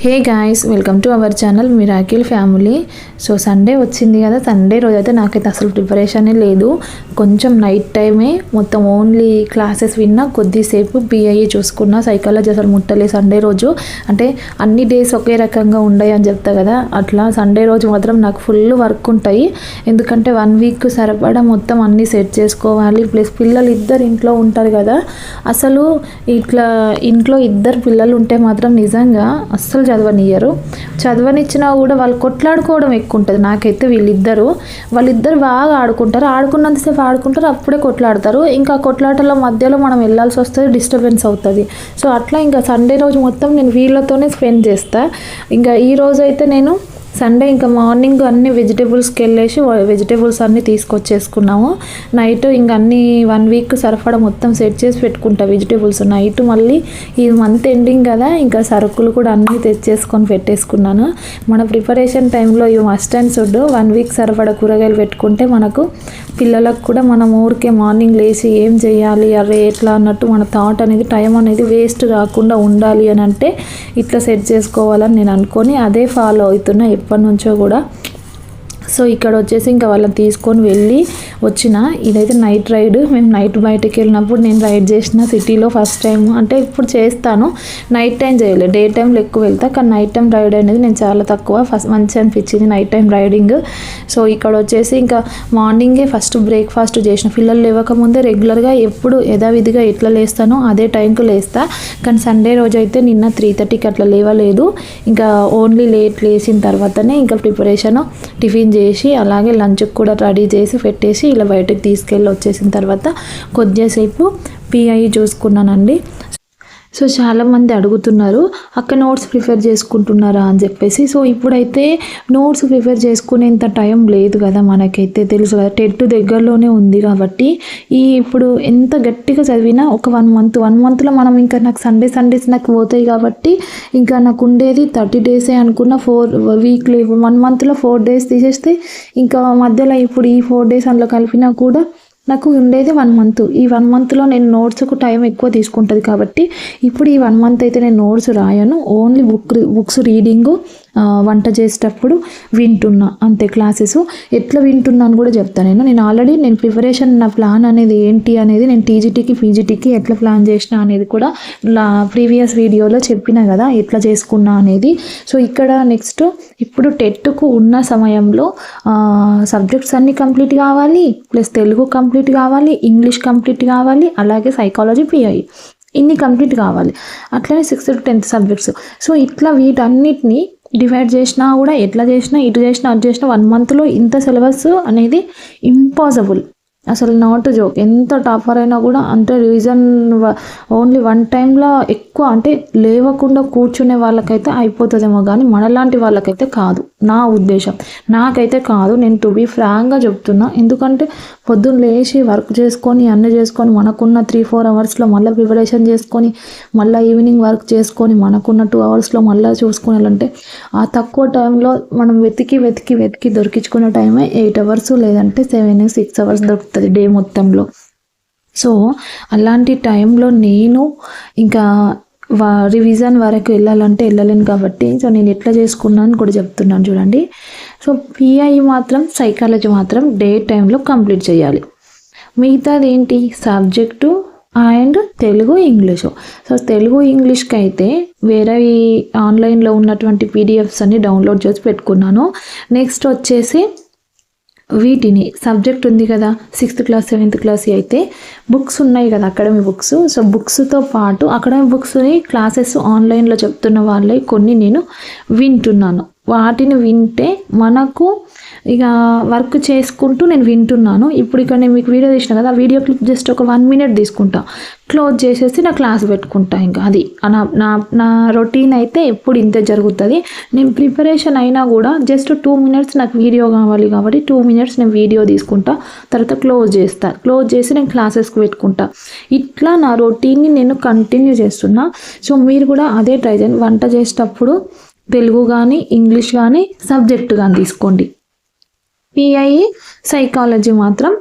Hey guys welcome to our channel miracle family so Sunday వచ్చింది కదా Sunday రోజు అయితే నాకైతే అసలు ప్రిపరేషనే లేదు. కొంచెం నైట్ టైమే మొత్తం ఓన్లీ క్లాసెస్ విన్నా కొద్దిసేపు బీఐఏ చూసుకున్నా. సైకాలజీ అసలు ముట్టలే సండే రోజు. అంటే అన్ని డేస్ ఒకే రకంగా ఉండయి అని చెప్తా కదా అట్లా సండే రోజు మాత్రం నాకు ఫుల్ వర్క్ ఉంటాయి. ఎందుకంటే వన్ వీక్ సరిపడా మొత్తం అన్నీ సెట్ చేసుకోవాలి. ప్లస్ పిల్లలు ఇద్దరు ఇంట్లో ఉంటారు కదా అసలు ఇట్లా ఇంట్లో ఇద్దరు పిల్లలు ఉంటే మాత్రం నిజంగా అస్సలు చదవనియ్యరు. చదవనిచ్చినా కూడా వాళ్ళు కొట్లాడుకోవడం ఎక్కువ ఉంటుంది నాకైతే వీళ్ళిద్దరు వాళ్ళిద్దరు బాగా ఆడుకుంటారు. ఆడుకున్నంతసేపు ఆడుకుంటారు అప్పుడే కొట్లాడతారు. ఇంకా కొట్లాటల మధ్యలో మనం వెళ్ళాల్సి వస్తుంది డిస్టర్బెన్స్ అవుతుంది. సో అట్లా ఇంకా సండే రోజు మొత్తం నేను వీళ్ళతోనే స్పెండ్ చేస్తా. ఇంకా ఈ రోజు అయితే నేను సండే ఇంకా మార్నింగ్ అన్ని వెజిటేబుల్స్కి వెళ్ళేసి వెజిటేబుల్స్ అన్నీ తీసుకొచ్చేసుకున్నాము. నైట్ ఇంకా అన్ని వన్ వీక్ సరఫడా మొత్తం సెట్ చేసి పెట్టుకుంటా వెజిటేబుల్స్ నైట్ మళ్ళీ ఈ మంత్ ఎండింగ్ కదా ఇంకా సరుకులు కూడా అన్నీ తెచ్చేసుకొని పెట్టేసుకున్నాను. మన ప్రిపరేషన్ టైంలో ఇవి must and should one week సరిపడా కూరగాయలు పెట్టుకుంటే మనకు పిల్లలకు కూడా మనం ఊరికే మార్నింగ్ లేచి ఏం చేయాలి అరే ఎట్లా అన్నట్టు మన థాట్ అనేది టైం అనేది వేస్ట్ కాకుండా ఉండాలి అని అంటే ఇట్లా సెట్ చేసుకోవాలని నేను అనుకొని అదే ఫాలో అవుతున్నా ఎప్పటి నుంచో కూడా సో ఇక్కడ వచ్చేసి ఇంకా వాళ్ళని తీసుకొని వెళ్ళి వచ్చిన. ఇదైతే నైట్ రైడ్. మేము నైట్ బయటకు వెళ్ళినప్పుడు నేను రైడ్ చేసిన సిటీలో ఫస్ట్ టైం అంటే ఇప్పుడు చేస్తాను. నైట్ టైం చేయలేదు డే టైంలో ఎక్కువ వెళ్తా. కానీ నైట్ టైం రైడ్ అనేది నేను చాలా తక్కువ ఫస్ట్ మంచి అనిపించింది నైట్ టైం రైడింగ్. సో ఇక్కడ వచ్చేసి ఇంకా మార్నింగే ఫస్ట్ బ్రేక్ఫాస్ట్ చేసిన. పిల్లలు లేవకముందే రెగ్యులర్గా ఎప్పుడు యథావిధిగా ఎట్లా లేస్తానో అదే టైంకి లేస్తా. కానీ సండే రోజు అయితే నిన్న త్రీ థర్టీకి అట్లా లేవలేదు. ఇంకా ఓన్లీ లేట్ లేచిన తర్వాతనే ఇంకా ప్రిపరేషన్ టిఫిన్ చేసి అలాగే లంచ్కి కూడా రెడీ చేసి పెట్టేసి ఇలా బయటకు తీసుకెళ్ళి వచ్చేసిన తర్వాత కొద్దిసేపు పిఐ చూసుకున్నానండి. సో చాలామంది అడుగుతున్నారు అక్క నోట్స్ ప్రిఫర్ చేసుకుంటున్నారా? అని చెప్పేసి. సో ఇప్పుడైతే నోట్స్ ప్రిఫర్ చేసుకునేంత టైం లేదు కదా మనకైతే తెలుసు కదా టెట్ దగ్గరలోనే ఉంది కాబట్టి. ఈ ఇప్పుడు ఎంత గట్టిగా చదివినా ఒక వన్ మంత్ వన్ మంత్లో మనం ఇంకా నాకు సండే సండేస్ నాకు పోతాయి కాబట్టి ఇంకా నాకు ఉండేది థర్టీ డేసే అనుకున్న ఫోర్ వీక్లీ వన్ మంత్లో ఫోర్ డేస్ తీసేస్తే ఇంకా మధ్యలో ఇప్పుడు ఈ ఫోర్ డేస్ అందులో కలిపినా కూడా నాకు ఉండేది వన్ మంత్ ఈ వన్ మంత్లో నేను నోట్స్కు టైం ఎక్కువ తీసుకుంటుంది కాబట్టి ఇప్పుడు ఈ వన్ మంత్ అయితే నేను నోట్స్ రాయను. ఓన్లీ బుక్ బుక్స్ రీడింగు వంట చేసేటప్పుడు వింటున్నా. అంతే క్లాసెస్. ఎట్లా వింటున్నాను కూడా చెప్తాను నేను. నేను ఆల్రెడీ నేను ప్రిపరేషన్ నా ప్లాన్ అనేది ఏంటి అనేది నేను టీజీటీకి పీజీటీకి ఎట్లా ప్లాన్ చేసిన అనేది కూడా లా ప్రీవియస్ వీడియోలో చెప్పిన కదా ఎట్లా చేసుకున్నా అనేది. సో ఇక్కడ నెక్స్ట్ ఇప్పుడు టెట్కు ఉన్న సమయంలో సబ్జెక్ట్స్ అన్నీ కంప్లీట్ కావాలి ప్లస్ తెలుగు కంప్లీట్ కావాలి ఇంగ్లీష్ కంప్లీట్ కావాలి అలాగే సైకాలజీ పిఐ ఇన్ని కంప్లీట్ కావాలి. అట్లనే sixth to tenth subjects. So ఇట్లా వీటన్నిటిని డివైడ్ చేసినా కూడా ఎట్లా చేసినా ఇటు చేసినా అటు చేసినా వన్ మంత్లో ఇంత సిలబస్ అనేది ఇంపాసిబుల్. అసలు నాట్ జోక్ ఎంత టాపర్ అయినా కూడా అంటే రీజన్ ఓన్లీ వన్ టైంలో ఎక్కువ అంటే లేవకుండా కూర్చునే వాళ్ళకైతే అయిపోతుందేమో కానీ మనలాంటి వాళ్ళకైతే కాదు. నా ఉద్దేశం. నాకైతే కాదు. నేను టు బీ ఫ్రాంక్గా చెప్తున్నా. ఎందుకంటే పొద్దున్న లేచి వర్క్ చేసుకొని అన్నీ చేసుకొని మనకున్న త్రీ ఫోర్ అవర్స్లో మళ్ళీ ప్రిపరేషన్ చేసుకొని మళ్ళీ ఈవినింగ్ వర్క్ చేసుకొని మనకున్న టూ అవర్స్లో మళ్ళీ చూసుకోవాలంటే ఆ తక్కువ టైంలో మనం వెతికి వెతికి వెతికి దొరికించుకునే టైమే ఎయిట్ అవర్స్ లేదంటే సెవెన్ సిక్స్ అవర్స్ దొరుకుతుంది. డే మొత్తంలో. సో అలాంటి టైంలో నేను ఇంకా వా రివిజన్ వరకు వెళ్ళాలంటే వెళ్ళలేను కాబట్టి సో నేను ఎట్లా చేసుకున్నాను కూడా చెప్తున్నాను చూడండి. సో పిఐ మాత్రం సైకాలజీ మాత్రం డే టైంలో కంప్లీట్ చేయాలి. మిగతాది ఏంటి? Subject and Telugu English. So Telugu ఇంగ్లీష్కి అయితే వేరే ఆన్లైన్లో ఉన్నటువంటి పీడిఎఫ్స్ అన్ని డౌన్లోడ్ చేసి పెట్టుకున్నాను. నెక్స్ట్ వచ్చేసి వీటిని సబ్జెక్ట్ ఉంది కదా సిక్స్త్ క్లాస్ సెవెంత్ క్లాస్ అయితే బుక్స్ ఉన్నాయి కదా అకాడమీ బుక్స్. సో బుక్స్తో పాటు అకాడమీ బుక్స్ని క్లాసెస్ ఆన్లైన్లో చెప్తున్న వాళ్ళే కొన్ని నేను వింటున్నాను. వాటిని వింటే మనకు ఇక వర్క్ చేసుకుంటూ నేను వింటున్నాను. ఇప్పుడు ఇక్కడ నేను మీకు వీడియో తీసిన కదా ఆ వీడియో క్లిప్ జస్ట్ ఒక వన్ మినిట్ తీసుకుంటా. క్లోజ్ చేసేసి నా క్లాస్ పెట్టుకుంటా ఇంకా అది. నా నా నా రొటీన్ అయితే ఎప్పుడు ఇంతే జరుగుతుంది. నేను ప్రిపరేషన్ అయినా కూడా జస్ట్ టూ మినిట్స్ నాకు వీడియో కావాలి కాబట్టి టూ మినిట్స్ నేను వీడియో తీసుకుంటా. తర్వాత క్లోజ్ చేస్తా. క్లోజ్ చేసి నేను క్లాసెస్కి పెట్టుకుంటా. ఇట్లా నా రొటీన్ని నేను కంటిన్యూ చేస్తున్నా. సో మీరు కూడా అదే ట్రై చేయండి. వంట చేసేటప్పుడు తెలుగు కానీ ఇంగ్లీష్ కానీ సబ్జెక్ట్ కానీ తీసుకోండి. పిఐ సైకాలజీ మాత్రం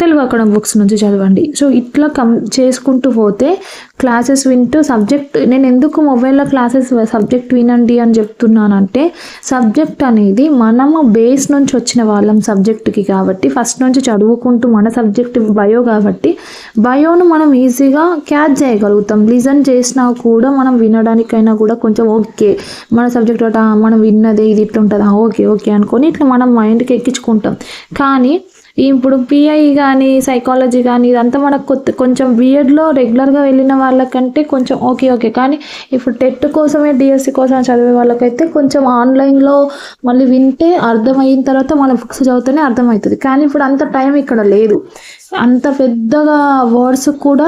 తెలుగు అకాడమీ బుక్స్ నుంచి చదవండి. సో ఇట్లా కం చేసుకుంటూ పోతే క్లాసెస్ వింటూ సబ్జెక్ట్ నేను ఎందుకు మొబైల్లో క్లాసెస్ సబ్జెక్ట్ వినండి అని చెప్తున్నానంటే సబ్జెక్ట్ అనేది మనము బేస్ నుంచి వచ్చిన వాళ్ళం సబ్జెక్ట్కి కాబట్టి ఫస్ట్ నుంచి చదువుకుంటూ మన సబ్జెక్ట్ బయో కాబట్టి బయోను మనం ఈజీగా క్యాచ్ చేయగలుగుతాం. లిజన్ చేసినా కూడా మనం వినడానికైనా కూడా కొంచెం ఓకే. మన సబ్జెక్ట్ మనం విన్నదే ఇది ఇట్లా ఉంటుందా? ఓకే ఓకే అనుకొని ఇట్లా మనం మైండ్కి ఎక్కించుకుంటాం. కానీ ఇప్పుడు పిఐ కానీ సైకాలజీ కానీ ఇదంతా మనకు కొత్త కొంచెం బీఎడ్లో రెగ్యులర్గా వెళ్ళిన వాళ్ళకంటే కొంచెం ఓకే ఓకే. కానీ ఇప్పుడు టెట్ కోసమే డిఎస్సి కోసం చదివే వాళ్ళకైతే కొంచెం ఆన్లైన్లో మళ్ళీ వింటే అర్థమైన తర్వాత మళ్ళీ బుక్స్ చదివితేనే అర్థమవుతుంది. కానీ ఇప్పుడు అంత టైం ఇక్కడ లేదు. అంత పెద్దగా వర్డ్స్ కూడా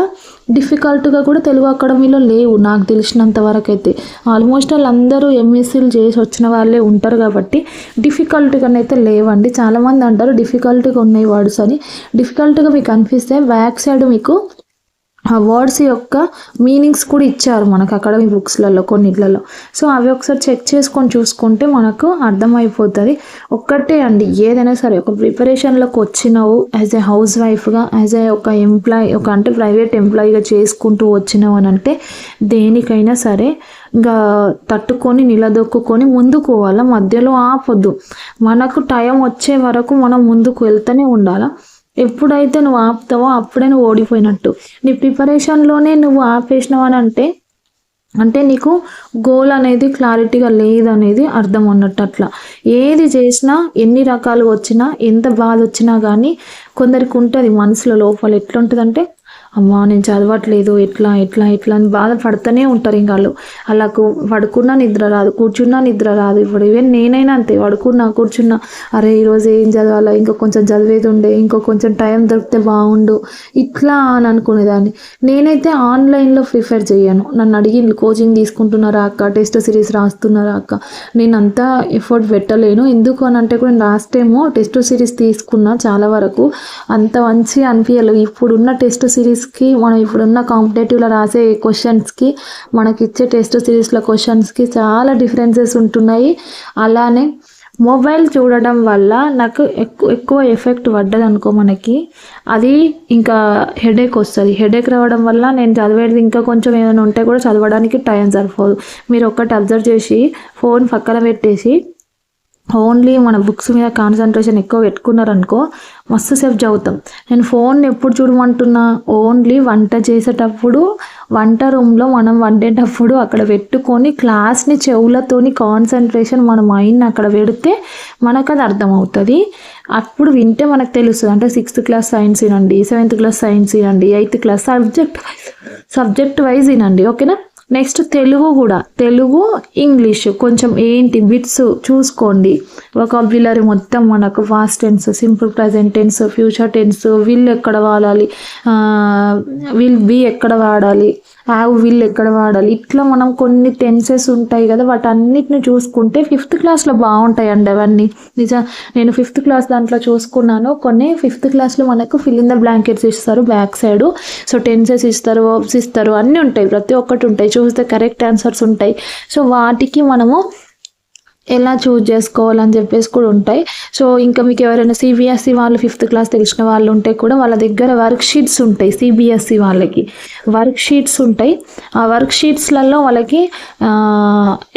డిఫికల్ట్గా కూడా తెలుగు అకాడమీలో లేవు నాకు తెలిసినంత వరకు అయితే ఆల్మోస్ట్ వాళ్ళందరూ ఎంఎస్సీలు చేసి వచ్చిన వాళ్ళే ఉంటారు కాబట్టి డిఫికల్ట్గానైతే లేవండి. చాలామంది అంటారు డిఫికల్ట్గా ఉన్నాయి వర్డ్స్ అని. డిఫికల్ట్గా మీకు అనిపిస్తే బ్యాక్ సైడ్ మీకు ఆ వర్డ్స్ యొక్క మీనింగ్స్ కూడా ఇచ్చారు మనకు అకాడమీ బుక్స్లలో కొన్నిట్లలో. సో అవి ఒకసారి చెక్ చేసుకొని చూసుకుంటే మనకు అర్థమైపోతుంది. ఒక్కటే అండి ఏదైనా సరే ఒక ప్రిపరేషన్లోకి వచ్చినావు యాజ్ ఏ హౌస్ వైఫ్గా యాజ్ ఏ ఒక ఎంప్లాయీ ఒక అంటే ప్రైవేట్ ఎంప్లాయీగా చేసుకుంటూ వచ్చినావు అని అంటే దేనికైనా సరే ఇంకా తట్టుకొని నిలదొక్కుని ముందుకు పోవాలా? మధ్యలో ఆపొద్దు. మనకు టైం వచ్చే వరకు మనం ముందుకు వెళ్తూనే ఉండాలా? ఎప్పుడైతే నువ్వు ఆపుతావో అప్పుడే నువ్వు ఓడిపోయినట్టు. నీ ప్రిపరేషన్లోనే నువ్వు ఆపేసినావు అని అంటే అంటే నీకు గోల్ అనేది క్లారిటీగా లేదనేది అర్థం అన్నట్టు అట్లా ఏది చేసినా ఎన్ని రకాలు వచ్చినా ఎంత బాధ వచ్చినా కానీ కొందరికి ఉంటుంది మనసులో లోపల ఎట్లుంటుందంటే అమ్మా నేను చదవట్లేదు ఎట్లా ఎట్లా ఎట్లా అని బాధపడుతూనే ఉంటారు ఇంకా వాళ్ళు. వాళ్ళకు పడుకున్నా నిద్ర రాదు కూర్చున్నా నిద్ర రాదు. ఇప్పుడు ఈవెన్ నేనైనా అంతే పడుకున్నా కూర్చున్నా అరే ఈరోజు ఏం చదవాలా ఇంకా కొంచెం చదివేది ఉండే ఇంకో కొంచెం టైం దొరికితే బాగుండు ఇట్లా అని అనుకునేదాన్ని. నేనైతే ఆన్లైన్లో ప్రిఫర్ చేయను. నన్ను అడిగి కోచింగ్ తీసుకుంటున్నారా అక్క? టెస్ట్ సిరీస్ రాస్తున్నారా అక్క? నేను అంతా ఎఫర్ట్ పెట్టలేను. ఎందుకు అని అంటే కూడా లాస్ట్ టైము టెస్ట్ సిరీస్ తీసుకున్నా చాలా వరకు. అంత మంచి అనిపించలేదు ఇప్పుడున్న టెస్ట్ సిరీస్ క్వశ్చన్స్కి మనం ఇప్పుడున్న కాంపిటేటివ్లో రాసే క్వశ్చన్స్కి మనకి ఇచ్చే టెస్ట్ సిరీస్ల క్వశ్చన్స్కి చాలా డిఫరెన్సెస్ ఉంటున్నాయి. అలానే మొబైల్ చూడడం వల్ల నాకు ఎక్కువ ఎక్కువ ఎఫెక్ట్ పడ్డది అనుకో మనకి. అది ఇంకా హెడేక్ వస్తుంది. హెడేక్ రావడం వల్ల నేను చదివేది ఇంకా కొంచెం ఏమైనా ఉంటే కూడా చదవడానికి టైం సరిపోదు. మీరు ఒక్కటి అబ్జర్వ్ చేసి ఫోన్ పక్కన పెట్టేసి ఓన్లీ మన బుక్స్ మీద కాన్సన్ట్రేషన్ ఎక్కువ పెట్టుకున్నారనుకో మస్తు సేఫ్ చదువుతాం. నేను ఫోన్ ఎప్పుడు చూడమంటున్నా ఓన్లీ వంట చేసేటప్పుడు వంట రూమ్లో మనం వండేటప్పుడు అక్కడ పెట్టుకొని క్లాస్ని చెవులతోని కాన్సన్ట్రేషన్ మన మైండ్ అక్కడ పెడితే మనకు అది అర్థమవుతుంది. అప్పుడు వింటే మనకు తెలుస్తుంది. అంటే సిక్స్త్ క్లాస్ సైన్స్ వినండి సెవెంత్ క్లాస్ సైన్స్ వినండి eighth class subject subject wise వినండి ఓకేనా? నెక్స్ట్ తెలుగు కూడా. తెలుగు ఇంగ్లీష్ కొంచెం ఏంటి బిట్స్ చూసుకోండి. వొకాబులరీ మొత్తం మనకు past tense simple present tense future tense will ఎక్కడ వాడాలి విల్ బి ఎక్కడ వాడాలి. హ్యావ్ విల్ ఎక్కడ వాడాలి? ఇట్లా మనం కొన్ని టెన్సెస్ ఉంటాయి కదా వాటన్నిటిని చూసుకుంటే ఫిఫ్త్ క్లాస్లో బాగుంటాయండి అవన్నీ. నిజం నేను ఫిఫ్త్ క్లాస్ దాంట్లో చూసుకున్నాను కొన్ని ఫిఫ్త్ క్లాస్లో మనకు ఫిల్ ఇన్ ద బ్లాంకెట్స్ ఇస్తారు బ్యాక్ సైడ్ సో టెన్సెస్ ఇస్తారు వర్బ్స్ ఇస్తారు అన్నీ ఉంటాయి ప్రతి ఒక్కటి ఉంటాయి. చూస్తే కరెక్ట్ ఆన్సర్స్ ఉంటాయి. సో వాటికి మనము ఎలా చూజ్ చేసుకోవాలని చెప్పేసి కూడా ఉంటాయి. సో ఇంకా మీకు ఎవరైనా సిబిఎస్ఈ వాళ్ళు ఫిఫ్త్ క్లాస్ తెలిసిన వాళ్ళు ఉంటే కూడా వాళ్ళ దగ్గర వర్క్ షీట్స్ ఉంటాయి సిబిఎస్ఈ వాళ్ళకి. వర్క్ షీట్స్ ఉంటాయి. ఆ వర్క్ షీట్స్లలో వాళ్ళకి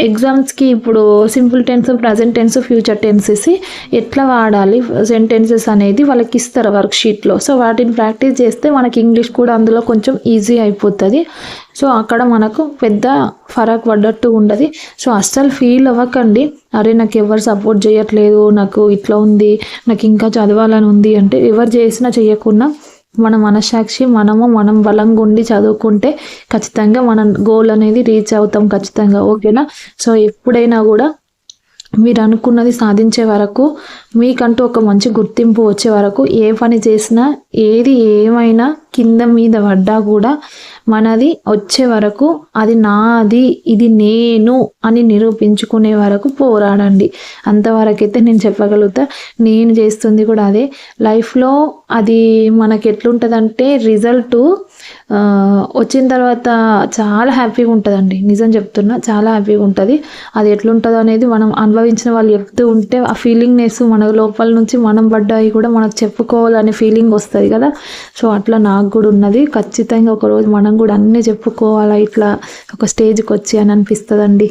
ఎగ్జామ్స్కి ఇప్పుడు simple tense present tense future tenses ఎట్లా వాడాలి? సెంటెన్సెస్ అనేది వాళ్ళకి ఇస్తారు వర్క్ షీట్లో సో వాటిని ప్రాక్టీస్ చేస్తే మనకి ఇంగ్లీష్ కూడా అందులో కొంచెం ఈజీ అయిపోతుంది. సో అక్కడ మనకు పెద్ద ఫరక్ పడ్డట్టు ఉండదు. సో అస్సలు ఫీల్ అవ్వకండి. అరే నాకు ఎవరు సపోర్ట్ చేయట్లేదు నాకు ఇట్లా ఉంది నాకు ఇంకా చదవాలని ఉంది అంటే ఎవరు చేసినా చేయకుండా మన మనసాక్షి మనము మనం బలంగా ఉండి చదువుకుంటే ఖచ్చితంగా మన గోల్ అనేది రీచ్ అవుతాం ఖచ్చితంగా. ఓకేనా? సో ఎప్పుడైనా కూడా మీరు అనుకున్నది సాధించే వరకు మీకంటూ ఒక మంచి గుర్తింపు వచ్చే వరకు ఏ పని చేసినా ఏది ఏమైనా కింద మీద పడ్డా కూడా మనది వచ్చే వరకు అది నాది ఇది నేను అని నిరూపించుకునే వరకు పోరాడండి. అంతవరకైతే నేను చెప్పగలుగుతా నేను చేస్తుంది కూడా అదే. లైఫ్లో అది మనకి ఎట్లుంటుందంటే రిజల్ట్ వచ్చిన తర్వాత చాలా హ్యాపీగా ఉంటుందండి. నిజం చెప్తున్నా చాలా హ్యాపీగా ఉంటుంది. అది ఎట్లుంటుందో అనేది మనం అనుభవించిన వాళ్ళు చెప్తూ ఉంటే ఆ ఫీలింగ్నెస్ మన లోపల నుంచి మనం పడ్డాయి కూడా మనకు చెప్పుకోవాలనే ఫీలింగ్ వస్తుంది కదా. సో అట్లా నాకు కూడా ఉన్నది. ఖచ్చితంగా ఒకరోజు మనం కూడా అన్నీ చెప్పుకోవాలా ఇట్లా ఒక స్టేజ్కి వచ్చి అని అనిపిస్తుందండి.